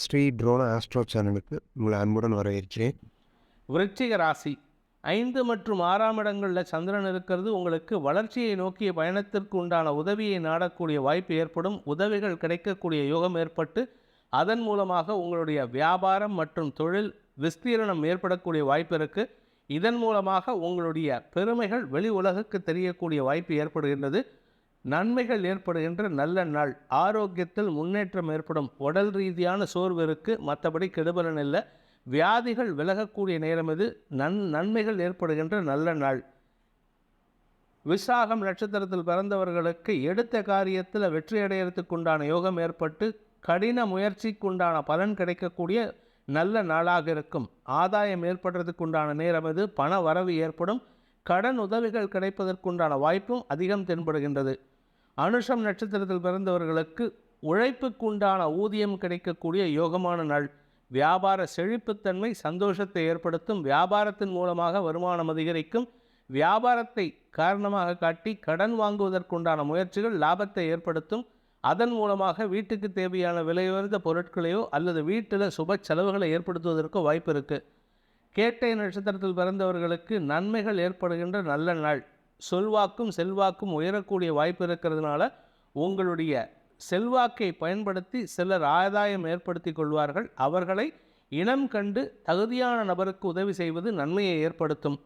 Sri ட்ரோன astro சேனலுக்கு உங்களை அன்புடன் வரவேற்கிறேன். விருச்சிக ராசி ஐந்து மற்றும் ஆறாம் இடங்களில் சந்திரன் இருக்கிறது. உங்களுக்கு வளர்ச்சியை நோக்கிய பயணத்திற்கு உண்டான உதவியை நாடக்கூடிய வாய்ப்பு ஏற்படும். உதவிகள் கிடைக்கக்கூடிய யோகம் ஏற்பட்டு அதன் மூலமாக உங்களுடைய வியாபாரம் மற்றும் தொழில் விஸ்தீரணம் ஏற்படக்கூடிய வாய்ப்பு இருக்குது இதன் மூலமாக உங்களுடைய பெருமைகள் வெளி உலகுக்கு தெரியக்கூடிய வாய்ப்பு ஏற்படுகின்றது. நன்மைகள் ஏற்படுகின்ற நல்ல நாள். ஆரோக்கியத்தில் முன்னேற்றம் ஏற்படும். உடல் ரீதியான சோர்வு இருக்குது மற்றபடி கெடுபலன் இல்லை. வியாதிகள் விலகக்கூடிய நேரம் இது. நன் நன்மைகள் ஏற்படுகின்ற நல்ல நாள். விசாகம் நட்சத்திரத்தில் பிறந்தவர்களுக்கு எடுத்த காரியத்தில் வெற்றி அடையிறதுக்குண்டான யோகம் ஏற்பட்டு கடின முயற்சிக்குண்டான பலன் கிடைக்கக்கூடிய நல்ல நாளாக இருக்கும். ஆதாயம் ஏற்படுறதுக்குண்டான நேரம் இது. பண வரவு ஏற்படும். கடன் உதவிகள் கிடைப்பதற்குண்டான வாய்ப்பும் அதிகம் தென்படுகின்றது. அனுஷம் நட்சத்திரத்தில் பிறந்தவர்களுக்கு உழைப்புக்குண்டான ஊதியம் கிடைக்கக்கூடிய யோகமான நாள். வியாபார செழிப்புத்தன்மை சந்தோஷத்தை ஏற்படுத்தும். வியாபாரத்தின் மூலமாக வருமானம் அதிகரிக்கும். வியாபாரத்தை காரணமாக காட்டி கடன் வாங்குவதற்குண்டான முயற்சிகள் லாபத்தை ஏற்படுத்தும். அதன் மூலமாக வீட்டுக்கு தேவையான விலையுயர்ந்த பொருட்களையோ அல்லது வீட்டில் சுப செலவுகளை ஏற்படுத்துவதற்கோ வாய்ப்பு இருக்குது கேட்டை நட்சத்திரத்தில் பிறந்தவர்களுக்கு நன்மைகள் ஏற்படுகின்ற நல்ல நாள். சொல்வாக்கும் செல்வாக்கும் உயரக்கூடிய வாய்ப்பு இருக்கிறதுனால உங்களுடைய செல்வாக்கை பயன்படுத்தி சிலர் ஆதாயம் ஏற்படுத்தி கொள்வார்கள். அவர்களை இனம் கண்டு தகுதியான நபருக்கு உதவி செய்வது நன்மையை ஏற்படுத்தும்.